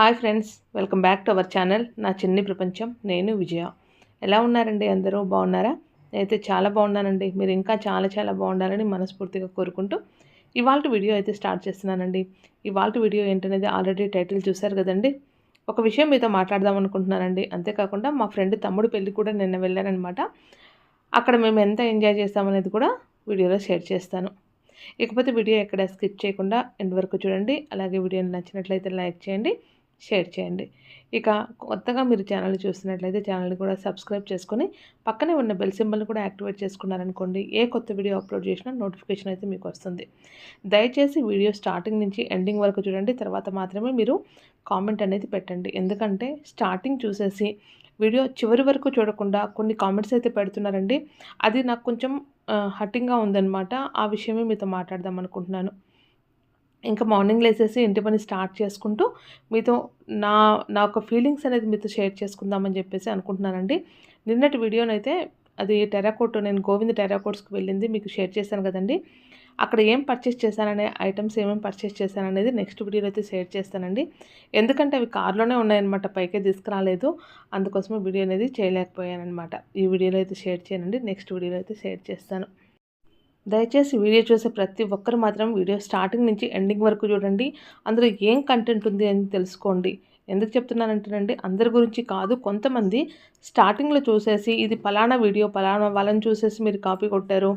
Hi friends welcome back to our channel. నా చిన్ని ప్రపంచం నేను విజయ. ఎలా ఉన్నారండి అందరూ? బాగున్నారా? నేనైతే చాలా బాగున్నానండి. మీరు ఇంకా చాలా చాలా బాగుండాలని మనస్ఫూర్తిగా కోరుకుంటూ ఇవాళ వీడియో అయితే స్టార్ట్ చేస్తున్నానండి. ఇవాళ వీడియో ఏంటనేది ఆల్రెడీ టైటిల్ చూశారు కదండి. ఒక విషయం మీతో మాట్లాడదాం అనుకుంటున్నానండి. అంతేకాకుండా మా ఫ్రెండ్ తమ్ముడు పెళ్ళి కూడా నిన్న వెళ్ళారనమాట. అక్కడ మేము ఎంత ఎంజాయ్ చేస్తామనేది కూడా వీడియోలో షేర్ చేస్తాను. ఇకపోతే వీడియో ఎక్కడ స్కిప్ చేయకుండా ఎండ్ వరకు చూడండి. అలాగే వీడియోని నచ్చినట్లయితే లైక్ చేయండి. షేర్ చేయండి. ఇక కొత్తగా మీరు ఛానల్ చూస్తున్నట్లయితే ఛానల్ని కూడా సబ్స్క్రైబ్ చేసుకుని పక్కనే ఉన్న బెల్ సింబల్ని కూడా యాక్టివేట్ చేసుకున్నారనుకోండి ఏ కొత్త వీడియో అప్లోడ్ చేసినా నోటిఫికేషన్ అయితే మీకు వస్తుంది. దయచేసి వీడియో స్టార్టింగ్ నుంచి ఎండింగ్ వరకు చూడండి తర్వాత మాత్రమే మీరు కామెంట్ అనేది పెట్టండి. ఎందుకంటే స్టార్టింగ్ చూసేసి వీడియో చివరి వరకు చూడకుండా కొన్ని కామెంట్స్ అయితే పెడుతున్నారండి. అది నాకు కొంచెం హట్టింగ్గా ఉందన్నమాట. ఆ విషయమే మీతో మాట్లాడదాం అనుకుంటున్నాను ఇంకా మార్నింగ్ లేసేసి ఇంటి పని స్టార్ట్ చేసుకుంటూ మీతో నా నా యొక్క ఫీలింగ్స్ అనేది మీతో షేర్ చేసుకుందామని చెప్పేసి అనుకుంటున్నానండి. నిన్నటి వీడియోనైతే అది టెరాకోట్ నేను గోవింద్ టెరాకోట్స్కి వెళ్ళింది మీకు షేర్ చేశాను కదండి. అక్కడ ఏం పర్చేస్ చేశాననే ఐటమ్స్ ఏమేమి పర్చేస్ చేశాననేది నెక్స్ట్ వీడియోలో అయితే షేర్ చేస్తానండి. ఎందుకంటే అవి కార్లోనే ఉన్నాయన్నమాట పైకే తీసుకురాలేదు. అందుకోసమే వీడియో అనేది చేయలేకపోయానమాట ఈ వీడియోలో అయితే షేర్ చేయనండి నెక్స్ట్ వీడియోలో అయితే షేర్ చేస్తాను. దయచేసి వీడియో చూసే ప్రతి ఒక్కరు మాత్రం వీడియో స్టార్టింగ్ నుంచి ఎండింగ్ వరకు చూడండి. అందులో ఏం కంటెంట్ ఉంది అని తెలుసుకోండి. ఎందుకు చెప్తున్నానంటేనండి అందరి గురించి కాదు కొంతమంది స్టార్టింగ్లో చూసేసి ఇది పలానా వీడియో పలానా వాళ్ళని చూసేసి మీరు కాపీ కొట్టారు.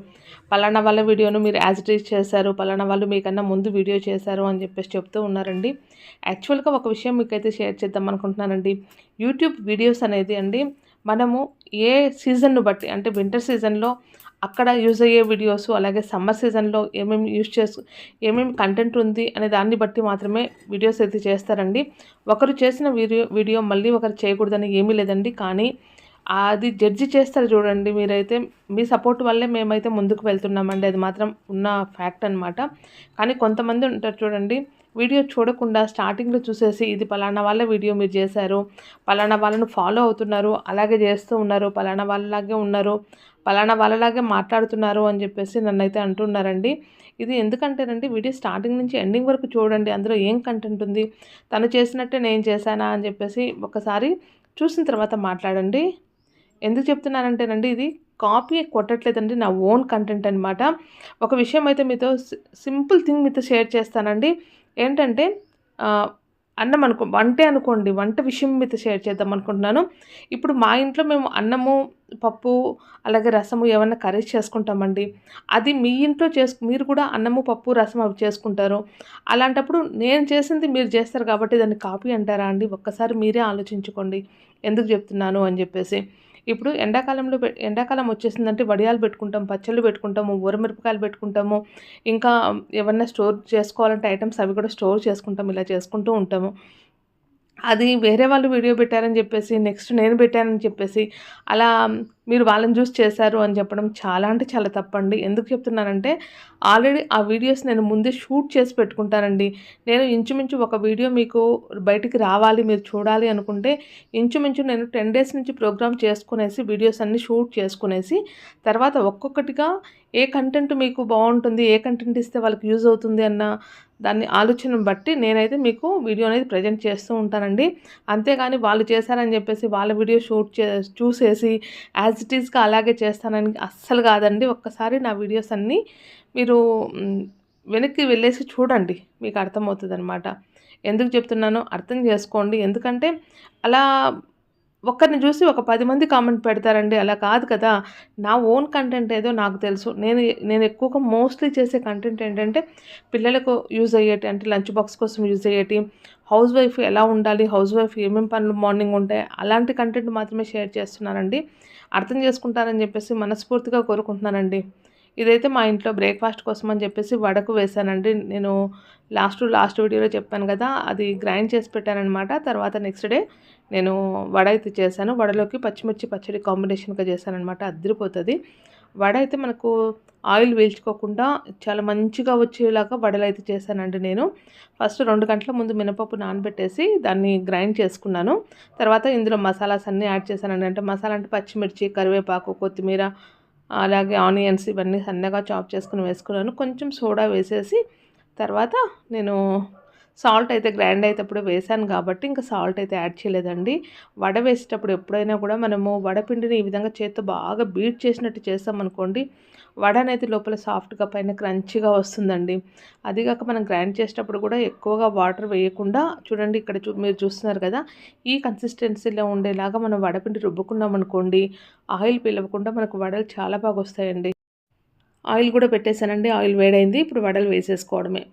పలానా వాళ్ళ వీడియోను మీరు యాజ్ ఇట్ చేశారు పలానా వాళ్ళు మీకన్నా ముందు వీడియో చేశారు అని చెప్పేసి చెప్తూ ఉన్నారండి. యాక్చువల్గా ఒక విషయం మీకైతే షేర్ చేద్దాం అనుకుంటున్నానండి. యూట్యూబ్ వీడియోస్ అనేది అండి మనము ఏ సీజన్ను బట్టి అంటే వింటర్ సీజన్లో అక్కడ యూజ్ అయ్యే వీడియోస్ అలాగే సమ్మర్ సీజన్లో ఏమేమి యూజ్ చేసు ఏమేమి కంటెంట్ ఉంది అనే దాన్ని బట్టి మాత్రమే వీడియోస్ అయితే చేస్తారండి. ఒకరు చేసిన వీడియో వీడియో మళ్ళీ ఒకరు చేయకూడదని ఏమీ లేదండి. కానీ అది జడ్జి చేస్తారు చూడండి మీరైతే. మీ సపోర్ట్ వల్లే మేమైతే ముందుకు వెళ్తున్నామండి. అది మాత్రం ఉన్న ఫ్యాక్ట్ అనమాట కానీ కొంతమంది ఉంటారు చూడండి వీడియో చూడకుండా స్టార్టింగ్లో చూసేసి ఇది పలానా వాళ్ళ వీడియో మీరు చేశారు పలానా వాళ్ళను ఫాలో అవుతున్నారు అలాగే చేస్తూ ఉన్నారు పలానా వాళ్ళలాగే ఉన్నారు పలానా వాళ్ళలాగే మాట్లాడుతున్నారు అని చెప్పేసి నన్నైతే అంటున్నారండి. ఇది ఎందుకంటేనండి వీడియో స్టార్టింగ్ నుంచి ఎండింగ్ వరకు చూడండి అందులో ఏం కంటెంట్ ఉంది తను చేసినట్టే నేను చేశానా అని చెప్పేసి ఒకసారి చూసిన తర్వాత మాట్లాడండి. ఎందుకు చెప్తున్నానంటేనండి ఇది కాపీ కొట్టట్లేదండి నా ఓన్ కంటెంట్ అనమాట ఒక విషయం అయితే మీతో సింపుల్ థింగ్ మీతో షేర్ చేస్తానండి. ఏంటంటే అన్నం అనుకో వంటే అనుకోండి వంట విషయం మీతో షేర్ చేద్దాం అనుకుంటున్నాను. ఇప్పుడు మా ఇంట్లో మేము అన్నము పప్పు అలాగే రసము ఏమైనా కర్రీస్ చేసుకుంటామండి. అది మీ ఇంట్లో చేసు మీరు కూడా అన్నము పప్పు రసం అవి చేసుకుంటారు. అలాంటప్పుడు నేను చేసింది మీరు చేస్తారు కాబట్టి దాన్ని కాపీ అంటారా అండి? ఒక్కసారి మీరే ఆలోచించుకోండి. ఎందుకు చెప్తున్నాను అని చెప్పేసి. ఇప్పుడు ఎండాకాలంలో ఎండాకాలం వచ్చేసిందంటే వడియాలు పెట్టుకుంటాం పచ్చళ్ళు పెట్టుకుంటాము ఊరమిరపకాయలు పెట్టుకుంటాము ఇంకా ఏమన్నా స్టోర్ చేసుకోవాలంటే ఐటమ్స్ అవి కూడా స్టోర్ చేసుకుంటాం ఇలా చేసుకుంటూ ఉంటాము. అది వేరే వాళ్ళు వీడియో పెట్టారని చెప్పేసి నెక్స్ట్ నేను పెట్టానని చెప్పేసి అలా మీరు వాళ్ళని చూసి చేశారు అని చెప్పడం చాలా అంటే చాలా తప్పండి. ఎందుకు చెప్తున్నానంటే ఆల్రెడీ ఆ వీడియోస్ నేను ముందే షూట్ చేసి పెట్టుకుంటానండి. నేను ఇంచుమించు ఒక వీడియో మీకు బయటికి రావాలి మీరు చూడాలి అనుకుంటే ఇంచుమించు నేను టెన్ డేస్ నుంచి ప్రోగ్రామ్ చేసుకునేసి వీడియోస్ అన్నీ షూట్ చేసుకునేసి తర్వాత ఒక్కొక్కటిగా ఏ కంటెంట్ మీకు బాగుంటుంది ఏ కంటెంట్ ఇస్తే వాళ్ళకి యూజ్ అవుతుంది అన్న దాన్ని ఆలోచన బట్టి నేనైతే మీకు వీడియో అనేది ప్రజెంట్ చేస్తూ ఉంటానండి. అంతేగాని వాళ్ళు చేశారని చెప్పేసి వాళ్ళ వీడియో షూట్ చే చూసేసి యాజ్ ఇట్ ఈస్గా అలాగే చేస్తానని అస్సలు కాదండి. ఒక్కసారి నా వీడియోస్ అన్నీ మీరు వెనక్కి వెళ్ళేసి చూడండి మీకు అర్థమవుతుంది అనమాట ఎందుకు చెప్తున్నానో అర్థం చేసుకోండి. ఎందుకంటే అలా ఒక్కరిని చూసి ఒక పది మంది కామెంట్ పెడతారండి. అలా కాదు కదా. నా ఓన్ కంటెంట్ ఏదో నాకు తెలుసు. నేను నేను ఎక్కువగా మోస్ట్లీ చేసే కంటెంట్ ఏంటంటే పిల్లలకు యూజ్ అయ్యేటి అంటే లంచ్ బాక్స్ కోసం యూజ్ అయ్యేటి హౌస్ వైఫ్ ఎలా ఉండాలి హౌస్ వైఫ్ ఏమేమి పనులు మార్నింగ్ ఉంటాయి అలాంటి కంటెంట్ మాత్రమే షేర్ చేస్తున్నానండి. అర్థం చేసుకుంటారని చెప్పేసి మనస్ఫూర్తిగా కోరుకుంటున్నానండి. ఇదైతే మా ఇంట్లో బ్రేక్ఫాస్ట్ కోసం అని చెప్పేసి వడకు వేశానండి. నేను లాస్ట్ లాస్ట్ వీడియోలో చెప్పాను కదా అది గ్రైండ్ చేసి పెట్టానమాట తర్వాత నెక్స్ట్ డే నేను వడ అయితే చేశాను. వడలోకి పచ్చిమిర్చి పచ్చడి కాంబినేషన్గా చేశానమాట అద్దరిపోతుంది. వడ అయితే మనకు ఆయిల్ వేల్చుకోకుండా చాలా మంచిగా వచ్చేలాగా వడలు అయితే చేశానండి నేను. ఫస్ట్ రెండు గంటల ముందు మినపప్పు నానబెట్టేసి దాన్ని గ్రైండ్ చేసుకున్నాను. తర్వాత ఇందులో మసాలాస్ అన్నీ యాడ్ చేశానండి. అంటే మసాలా అంటే పచ్చిమిర్చి కరివేపాకు కొత్తిమీర అలాగే ఆనియన్స్ ఇవన్నీ సన్నగా చాప్ చేసుకుని వేసుకున్నాను. కొంచెం సోడా వేసేసి తర్వాత నేను సాల్ట్ అయితే గ్రైండ్ అయ్యేటప్పుడు వేసాను కాబట్టి ఇంకా సాల్ట్ అయితే యాడ్ చేయలేదండి. వడ వేసేటప్పుడు ఎప్పుడైనా కూడా మనము వడపిండిని ఈ విధంగా చేత్తో బాగా బీట్ చేసినట్టు చేస్తామనుకోండి వడ అనేది లోపల సాఫ్ట్గా పైన క్రంచిగా వస్తుందండి. అదిగాక మనం గ్రైండ్ చేసేటప్పుడు కూడా ఎక్కువగా వాటర్ వేయకుండా చూడండి ఇక్కడ చూ మీరు చూస్తున్నారు కదా ఈ కన్సిస్టెన్సీలో ఉండేలాగా మనం వడపిండి రుబ్బుకున్నాం అనుకోండి ఆయిల్ పిలవకుండా మనకు వడలు చాలా బాగా వస్తాయండి. ఆయిల్ కూడా పెట్టేశానండి ఆయిల్ వేడైంది ఇప్పుడు వడలు వేసేసుకోవడమే.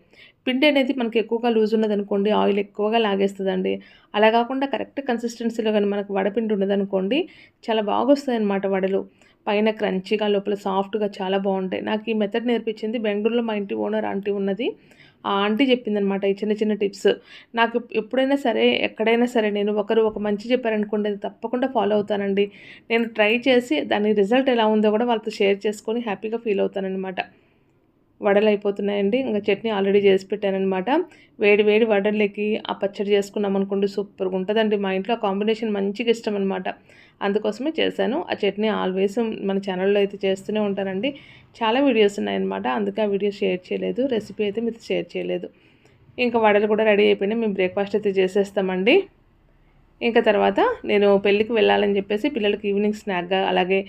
పిండి అనేది మనకి ఎక్కువగా లూజ్ ఉన్నదనుకోండి ఆయిల్ ఎక్కువగా లాగేస్తుందండి. అలా కాకుండా కరెక్ట్ కన్సిస్టెన్సీలో కానీ మనకు వడపిండి ఉన్నదనుకోండి చాలా బాగా వస్తుంది అనమాట వడలు. పైన క్రంచిగా లోపల సాఫ్ట్గా చాలా బాగుంటాయి. నాకు ఈ మెథడ్ నేర్పించింది బెంగళూరులో మా ఇంటి ఓనర్ ఆంటీ ఉన్నది. ఆ ఆంటీ చెప్పిందనమాట ఈ చిన్న చిన్న టిప్స్. నాకు ఎప్పుడైనా సరే ఎక్కడైనా సరే నేను ఒకరు ఒక మంచి చెప్పారనుకోండి అది తప్పకుండా ఫాలో అవుతానండి. నేను ట్రై చేసి దాని రిజల్ట్ ఎలా ఉందో కూడా వాళ్ళతో షేర్ చేసుకొని హ్యాపీగా ఫీల్ అవుతానన్నమాట. వడలు అయిపోతున్నాయండి ఇంకా చట్నీ ఆల్రెడీ చేసి పెట్టానమాట వేడి వేడి వడలకి ఆ పచ్చడి చేసుకున్నాం అనుకోండి సూపర్గా ఉంటుందండి. మా ఇంట్లో ఆ కాంబినేషన్ మంచిగా ఇష్టం అనమాట అందుకోసమే చేశాను. ఆ చట్నీ ఆల్వేస్ మన ఛానల్లో అయితే చేస్తూనే ఉంటానండి చాలా వీడియోస్ ఉన్నాయన్నమాట. అందుకే ఆ వీడియో షేర్ చేయలేదు. రెసిపీ అయితే మీతో షేర్ చేయలేదు. ఇంకా వడలు కూడా రెడీ అయిపోయినాయి. మేము బ్రేక్ఫాస్ట్ అయితే చేసేస్తామండి. ఇంకా తర్వాత నేను పెళ్ళికి వెళ్ళాలని చెప్పేసి పిల్లలకి ఈవినింగ్ స్నాక్గా అలాగే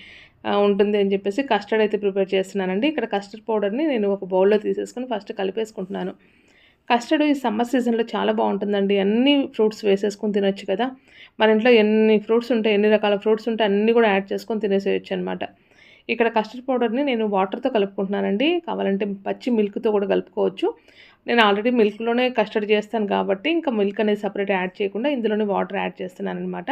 ఉంటుంది అని చెప్పేసి కస్టర్డ్ అయితే ప్రిపేర్ చేస్తున్నానండి. ఇక్కడ కస్టర్డ్ పౌడర్ని నేను ఒక బౌల్లో తీసేసుకొని ఫస్ట్ కలిపేసుకుంటున్నాను. కస్టర్డ్ ఈ సమ్మర్ సీజన్లో చాలా బాగుంటుందండి. అన్ని ఫ్రూట్స్ వేసేసుకొని తినొచ్చు కదా. మన ఇంట్లో ఎన్ని ఫ్రూట్స్ ఉంటాయి ఎన్ని రకాల ఫ్రూట్స్ ఉంటాయి అన్నీ కూడా యాడ్ చేసుకొని తినేసేయచ్చు అనమాట ఇక్కడ కస్టర్డ్ పౌడర్ని నేను వాటర్తో కలుపుకుంటున్నానండి. కావాలంటే పచ్చి మిల్క్తో కూడా కలుపుకోవచ్చు. నేను ఆల్రెడీ మిల్క్లోనే కస్టర్డ్ చేస్తాను కాబట్టి ఇంకా మిల్క్ అనేది సపరేట్ యాడ్ చేయకుండా ఇందులోనే వాటర్ యాడ్ చేస్తున్నాను అనమాట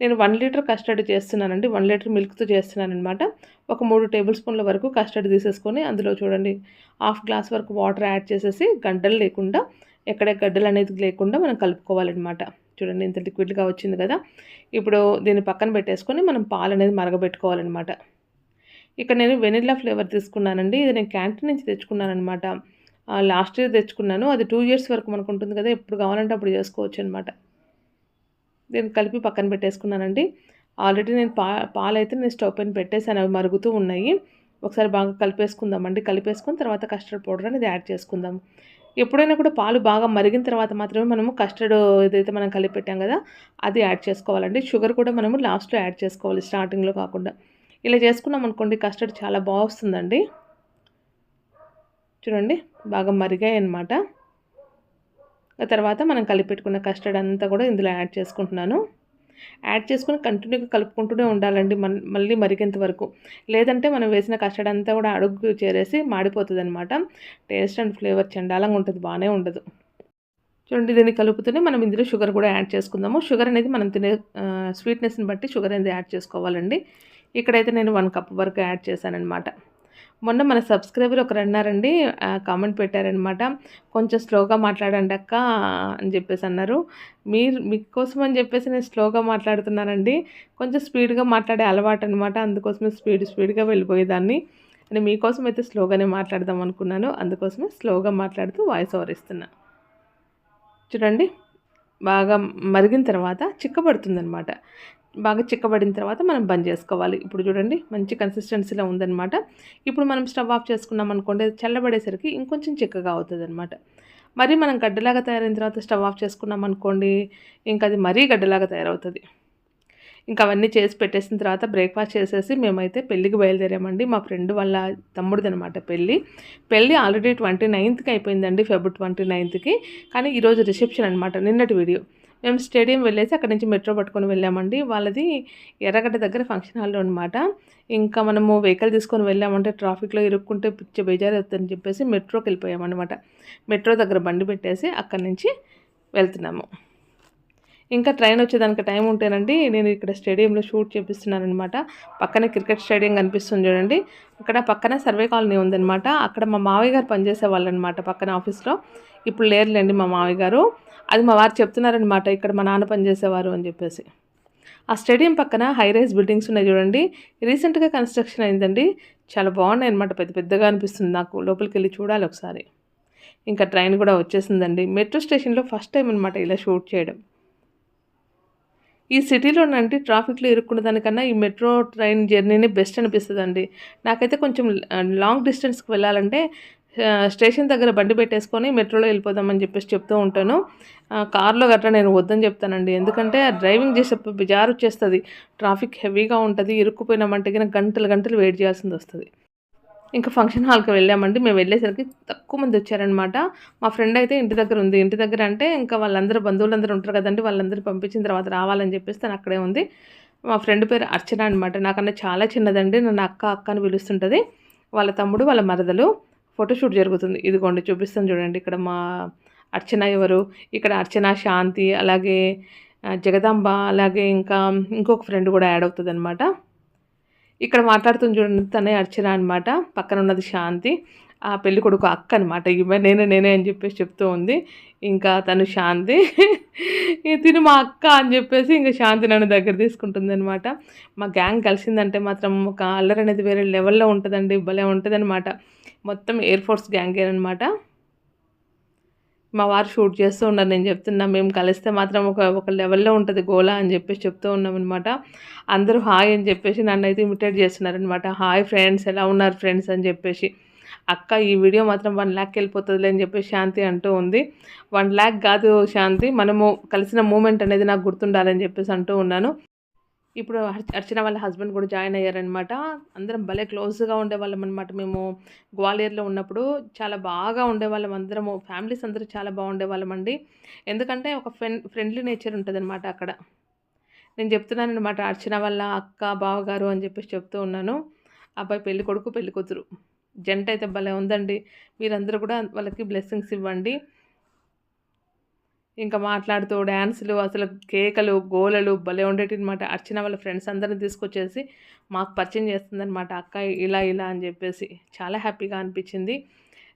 నేను వన్ లీటర్ కస్టర్డ్ చేస్తున్నానండి వన్ లీటర్ మిల్క్తో చేస్తున్నాను అనమాట ఒక మూడు టేబుల్ స్పూన్ల వరకు కస్టర్డ్ తీసేసుకొని అందులో చూడండి హాఫ్ గ్లాస్ వరకు వాటర్ యాడ్ చేసేసి గడ్డలు లేకుండా ఎక్కడ గడ్డలు అనేది లేకుండా మనం కలుపుకోవాలన్నమాట. చూడండి ఇంత లిక్విడ్గా వచ్చింది కదా. ఇప్పుడు దీన్ని పక్కన పెట్టేసుకొని మనం పాలు అనేది మరగబెట్టుకోవాలన్నమాట. ఇక్కడ నేను వెనిల్లా ఫ్లేవర్ తీసుకున్నానండి ఇది నేను క్యాంటీన్ నుంచి తెచ్చుకున్నాను అనమాట లాస్ట్ ఇయర్ తెచ్చుకున్నాను. అది టూ ఇయర్స్ వరకు మనకు ఉంటుంది కదా ఎప్పుడు కావాలంటే అప్పుడు చేసుకోవచ్చు అనమాట దీన్ని కలిపి పక్కన పెట్టేసుకున్నానండి. ఆల్రెడీ నేను పా పాలైతే నేను స్టవ్ పైన పెట్టేసాను అవి మరుగుతూ ఉన్నాయి. ఒకసారి బాగా కలిపేసుకుందామండి. కలిపేసుకుని తర్వాత కస్టర్డ్ పౌడర్ అనేది యాడ్ చేసుకుందాం. ఎప్పుడైనా కూడా పాలు బాగా మరిగిన తర్వాత మాత్రమే మనము కస్టర్డ్ ఏదైతే మనం కలిపి పెట్టాం కదా అది యాడ్ చేసుకోవాలండి. షుగర్ కూడా మనము లాస్ట్లో యాడ్ చేసుకోవాలి స్టార్టింగ్లో కాకుండా. ఇలా చేసుకున్నాం అనుకోండి కస్టర్డ్ చాలా బాగా వస్తుందండి. చూడండి బాగా మరిగాయి అనమాట తర్వాత మనం కలిపెట్టుకున్న కస్టర్డ్ అంతా కూడా ఇందులో యాడ్ చేసుకుంటున్నాను. యాడ్ చేసుకుని కంటిన్యూగా కలుపుకుంటూనే ఉండాలండి మన మళ్ళీ మరిగేంత వరకు. లేదంటే మనం వేసిన కస్టర్డ్ అంతా కూడా అడుగు చేరేసి మాడిపోతుంది అనమాట టేస్ట్ అండ్ ఫ్లేవర్ చండాలంగా ఉంటుంది బాగానే ఉండదు. చూడండి దీన్ని కలుపుతూనే మనం ఇందులో షుగర్ కూడా యాడ్ చేసుకుందాము. షుగర్ అనేది మనం తినే స్వీట్నెస్ని బట్టి షుగర్ అనేది యాడ్ చేసుకోవాలండి. ఇక్కడైతే నేను వన్ కప్ వరకు యాడ్ చేశానమాట మొన్న మన సబ్స్క్రైబర్ ఒకరు అన్నారండి కామెంట్ పెట్టారనమాట. కొంచెం స్లోగా మాట్లాడండి అక్క అని చెప్పేసి అన్నారు. మీరు మీకోసం అని చెప్పేసి నేను స్లోగా మాట్లాడుతున్నానండి. కొంచెం స్పీడ్గా మాట్లాడే అలవాటు అనమాట అందుకోసమే స్పీడ్ స్పీడ్గా వెళ్ళిపోయేదాన్ని. నేను మీకోసం అయితే స్లోగానే మాట్లాడదాం అనుకున్నాను. అందుకోసమే స్లోగా మాట్లాడుతూ వాయిస్ ఓవర్ ఇస్తున్నా. చూడండి బాగా మరిగిన తర్వాత చిక్కబడుతుందనమాట. బాగా చిక్కబడిన తర్వాత మనం బంద్ చేసుకోవాలి. ఇప్పుడు చూడండి మంచి కన్సిస్టెన్సీలో ఉందన్నమాట. ఇప్పుడు మనం స్టవ్ ఆఫ్ చేసుకున్నాం అనుకోండి చల్లబడేసరికి ఇంకొంచెం చిక్కగా అవుతుంది అనమాట మరి మనం గడ్డలాగా తయారైన తర్వాత స్టవ్ ఆఫ్ చేసుకున్నాం అనుకోండి ఇంకా అది మరీ గడ్డలాగా తయారవుతుంది. ఇంకా అవన్నీ చేసి పెట్టేసిన తర్వాత బ్రేక్ఫాస్ట్ చేసేసి మేమైతే పెళ్ళికి బయలుదేరామండి. మా ఫ్రెండ్ వాళ్ళ తమ్ముడిది అనమాట పెళ్ళి. పెళ్ళి ఆల్రెడీ ట్వంటీ నైన్త్కి అయిపోయిందండి ఫిబ్రవరి ట్వంటీ నైన్త్కి. కానీ ఈరోజు రిసెప్షన్ అనమాట నిన్నటి వీడియో. మేము స్టేడియం వెళ్ళేసి అక్కడి నుంచి మెట్రో పట్టుకొని వెళ్ళామండి. వాళ్ళది ఎర్రగడ్డ దగ్గర ఫంక్షన్ హాల్లో అనమాట ఇంకా మనము వెహికల్ తీసుకొని వెళ్ళామంటే ట్రాఫిక్లో ఇరుక్కుంటే పిచ్చ బేజారు అవుతుందని చెప్పేసి మెట్రోకి వెళ్ళిపోయామన్నమాట. మెట్రో దగ్గర బండి పెట్టేసి అక్కడి నుంచి వెళ్తున్నాము. ఇంకా ట్రైన్ వచ్చేదానికి టైం ఉంటేనండి నేను ఇక్కడ స్టేడియంలో షూట్ చేపిస్తున్నాను అనమాట పక్కనే క్రికెట్ స్టేడియం కనిపిస్తుంది చూడండి. అక్కడ పక్కన సర్వే కాలనీ ఉందనమాట అక్కడ మా మావయ్య గారు పనిచేసే వాళ్ళు అనమాట పక్కన ఆఫీస్లో. ఇప్పుడు లేరులేండి మా మావయ్య గారు. అది మా వారు చెప్తున్నారనమాట ఇక్కడ మా నాన్న పనిచేసేవారు అని చెప్పేసి. ఆ స్టేడియం పక్కన హై రైజ్ బిల్డింగ్స్ ఉన్నాయి చూడండి. రీసెంట్గా కన్స్ట్రక్షన్ అయిందండి. చాలా బాగున్నాయి అనమాట పెద్ద పెద్దగా అనిపిస్తుంది నాకు. లోపలికి వెళ్ళి చూడాలి ఒకసారి. ఇంకా ట్రైన్ కూడా వచ్చేసిందండి. మెట్రో స్టేషన్లో ఫస్ట్ టైం అనమాట ఇలా షూట్ చేయడం. ఈ సిటీలోనంటే ట్రాఫిక్లో ఇరుక్కున్న దానికన్నా ఈ మెట్రో ట్రైన్ జర్నీనే బెస్ట్ అనిపిస్తుంది అండి నాకైతే కొంచెం లాంగ్ డిస్టెన్స్కి వెళ్ళాలంటే స్టేషన్ దగ్గర బండి పెట్టేసుకొని మెట్రోలో వెళ్ళిపోదామని చెప్పేసి చెప్తూ ఉంటాను. కార్లో గట్రా నేను వద్దని చెప్తానండి. ఎందుకంటే ఆ డ్రైవింగ్ చేసేప్పుడు బిజారు వచ్చేస్తుంది. ట్రాఫిక్ హెవీగా ఉంటుంది. ఇరుక్కుపోయినామంటే కనుక గంటలు గంటలు వెయిట్ చేయాల్సింది వస్తుంది. ఇంకా ఫంక్షన్ హాల్కి వెళ్ళామండి. మేము వెళ్ళేసరికి తక్కువ మంది వచ్చారనమాట మా ఫ్రెండ్ అయితే ఇంటి దగ్గర ఉంది. ఇంటి దగ్గర అంటే ఇంకా వాళ్ళందరూ బంధువులందరూ ఉంటారు కదండి. వాళ్ళందరూ పంపించిన తర్వాత రావాలని చెప్పేసి తను అక్కడే ఉంది. మా ఫ్రెండ్ పేరు అర్చన అనమాట నాకన్నా చాలా చిన్నదండి. నన్ను అక్క అక్క అని పిలుస్తుంటుంది. వాళ్ళ తమ్ముడు వాళ్ళ మరదలు. ఫోటోషూట్ జరుగుతుంది. ఇదిగోండి చూపిస్తాను చూడండి. ఇక్కడ మా అర్చన ఎవరు? ఇక్కడ అర్చన శాంతి అలాగే జగదాంబ అలాగే ఇంకా ఇంకొక ఫ్రెండ్ కూడా యాడ్ అవుతుంది అనమాట ఇక్కడ మాట్లాడుతుంది చూడండి తనే అర్చన అనమాట పక్కన ఉన్నది శాంతి. ఆ పెళ్ళి కొడుకు అక్క అనమాట ఈమె నేనే నేనే అని చెప్పేసి చెప్తూ ఉంది. ఇంకా తను శాంతి. తిను తిని మా అక్క అని చెప్పేసి ఇంకా శాంతి నన్ను దగ్గర తీసుకుంటుంది అనమాట మా గ్యాంగ్ కలిసిందంటే మాత్రం ఒక అల్లరి అనేది వేరే లెవెల్లో ఉంటుందండి భలే ఉంటుంది మొత్తం ఎయిర్ ఫోర్స్ గ్యాంగే అనమాట మా వారు షూట్ చేస్తూ ఉన్నారు. నేను చెప్తున్నా మేము కలిస్తే మాత్రం ఒక ఒక లెవెల్లో ఉంటుంది గోలా అని చెప్పేసి చెప్తూ ఉన్నాం అనమాట అందరూ హాయ్ అని చెప్పేసి నన్ను అయితే ఇమిటేట్ చేస్తున్నారనమాట హాయ్ ఫ్రెండ్స్ ఎలా ఉన్నారు ఫ్రెండ్స్ అని చెప్పేసి. అక్క ఈ వీడియో మాత్రం వన్ ల్యాక్ వెళ్ళిపోతుందిలే అని చెప్పేసి శాంతి అంటూ ఉంది. వన్ ల్యాక్ కాదు శాంతి మనము కలిసిన మూమెంట్ అనేది నాకు గుర్తుండాలని చెప్పేసి అంటూ ఉన్నాను. ఇప్పుడు అర్చన వాళ్ళ హస్బెండ్ కూడా జాయిన్ అయ్యారనమాట అందరం భలే క్లోజ్గా ఉండేవాళ్ళం అనమాట మేము గ్వాలియర్లో ఉన్నప్పుడు చాలా బాగా ఉండేవాళ్ళం అందరము. ఫ్యామిలీస్ అందరూ చాలా బాగుండేవాళ్ళం అండి. ఎందుకంటే ఒక ఫ్రెండ్ ఫ్రెండ్లీ నేచర్ ఉంటుందన్నమాట అక్కడ. నేను చెప్తున్నాను అనమాట అర్చన వాళ్ళ అక్క బావగారు అని చెప్పేసి చెప్తూ ఉన్నాను. అబ్బాయి పెళ్ళి కొడుకు పెళ్ళి కూతురు. జంట అయితే భలే ఉందండి. మీరందరూ కూడా వాళ్ళకి బ్లెస్సింగ్స్ ఇవ్వండి. ఇంకా మాట్లాడుతూ డ్యాన్సులు అసలు కేకలు గోలలు భలే ఉండేటి అనమాట అర్చన వాళ్ళ ఫ్రెండ్స్ అందరిని తీసుకొచ్చేసి మాకు పరిచయం చేస్తుందన్నమాట. అక్క ఇలా ఇలా అని చెప్పేసి చాలా హ్యాపీగా అనిపించింది.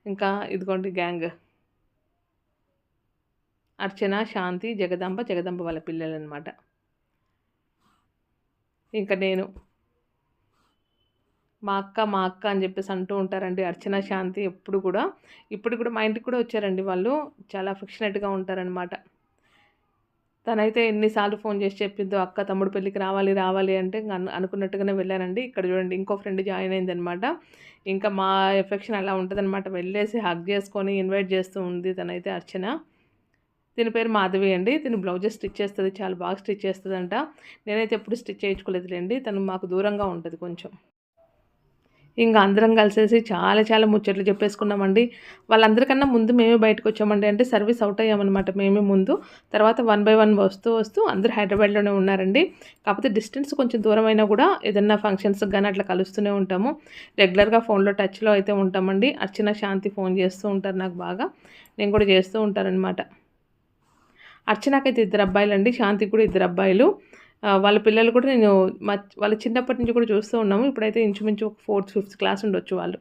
ఇంకా ఇదిగోండి గ్యాంగ్. అర్చన శాంతి జగదాంబ జగదాంబ వాళ్ళ పిల్లలు అనమాట ఇంకా నేను మా అక్క మా అక్క అని చెప్పేసి అంటూ ఉంటారండి. అర్చన శాంతి ఎప్పుడు కూడా. ఇప్పుడు కూడా మా ఇంటికి కూడా వచ్చారండి వాళ్ళు. చాలా అఫెక్షనేట్గా ఉంటారనమాట తనైతే ఎన్నిసార్లు ఫోన్ చేసి చెప్పిందో అక్క తమ్ముడు పెళ్ళికి రావాలి రావాలి అంటే అను- అనుకున్నట్టుగానే వెళ్ళానండి ఇక్కడ చూడండి ఇంకో ఫ్రెండ్ జాయిన్ అయిందనమాట ఇంకా మా ఎఫెక్షన్ అలా ఉంటుందన్నమాట. వెళ్ళేసి హగ్ చేసుకొని ఇన్వైట్ చేస్తూ ఉంది తనైతే అర్చన. దీని పేరు మాధవి అండి. దీని బ్లౌజెస్ స్టిచ్ చేస్తుంది చాలా బాగా స్టిచ్ చేస్తుందంట. నేనైతే ఎప్పుడు స్టిచ్ చేయించుకోలేదులేండి. తను మాకు దూరంగా ఉంటుంది కొంచెం. ఇంకా అందరం కలిసేసి చాలా చాలా ముచ్చట్లు చెప్పేసుకున్నామండి. వాళ్ళందరికన్నా ముందు మేమే బయటకు వచ్చామండి అంటే సర్వీస్ అవుట్ అయ్యామన్నమాట మేమే ముందు. తర్వాత వన్ బై వన్ వస్తూ వస్తూ అందరూ హైదరాబాద్లోనే ఉన్నారండి. కాకపోతే డిస్టెన్స్ కొంచెం దూరం అయినా కూడా ఏదన్నా ఫంక్షన్స్ కానీ అట్లా కలుస్తూనే ఉంటాము. రెగ్యులర్గా ఫోన్లో టచ్లో అయితే ఉంటామండి. అర్చన శాంతి ఫోన్ చేస్తూ ఉంటారు నాకు బాగా. నేను కూడా చేస్తూ ఉంటారనమాట అర్చనకైతే ఇద్దరు అబ్బాయిలు అండి శాంతికి కూడా ఇద్దరు అబ్బాయిలు. వాళ్ళ పిల్లలు కూడా నేను మా వాళ్ళ చిన్నప్పటి నుంచి కూడా చూస్తూ ఉన్నాము. ఇప్పుడైతే ఇంచుమించు ఒక ఫోర్త్ ఫిఫ్త్ క్లాస్ ఉండొచ్చు వాళ్ళు.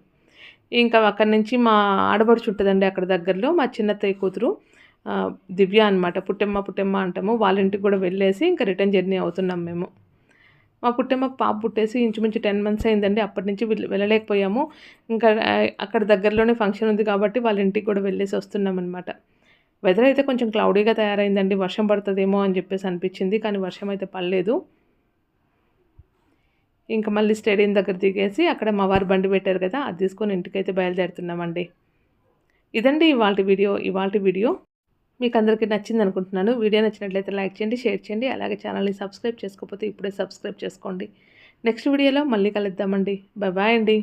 ఇంకా అక్కడి నుంచి మా ఆడబడుచు ఉంటుందండి అక్కడ దగ్గరలో మా చిన్నత్తయ్య కూతురు. దివ్య అనమాట పుట్టెమ్మ పుట్టెమ్మ అంటాము. వాళ్ళ ఇంటికి కూడా వెళ్ళేసి ఇంకా రిటర్న్ జర్నీ అవుతున్నాం మేము. మా పుట్టెమ్మకు పాప పుట్టేసి ఇంచుమించు టెన్ మంత్స్ అయిందండి. అప్పటి నుంచి వెళ్ళలేకపోయాము. ఇంకా అక్కడ దగ్గరలోనే ఫంక్షన్ ఉంది కాబట్టి వాళ్ళ ఇంటికి కూడా వెళ్ళేసి వస్తున్నాం అనమాట వెదర్ అయితే కొంచెం క్లౌడీగా తయారైందండి. వర్షం పడుతుందేమో అని చెప్పేసి అనిపించింది కానీ వర్షం అయితే పడలేదు. ఇంకా మళ్ళీ స్టేడియం దగ్గర దిగేసి అక్కడ మా వారు బండి పెట్టారు కదా అది తీసుకొని ఇంటికైతే బయలుదేరుతున్నామండి. ఇదండి ఇవాళ వీడియో ఇవాళ వీడియో. మీకు అందరికీ నచ్చింది అనుకుంటున్నాను. వీడియో నచ్చినట్లయితే లైక్ చేయండి షేర్ చేయండి. అలాగే ఛానల్ని సబ్స్క్రైబ్ చేసుకోకపోతే ఇప్పుడే సబ్స్క్రైబ్ చేసుకోండి. నెక్స్ట్ వీడియోలో మళ్ళీ కలుద్దామండి. బాయ్ బాయ్ అండి.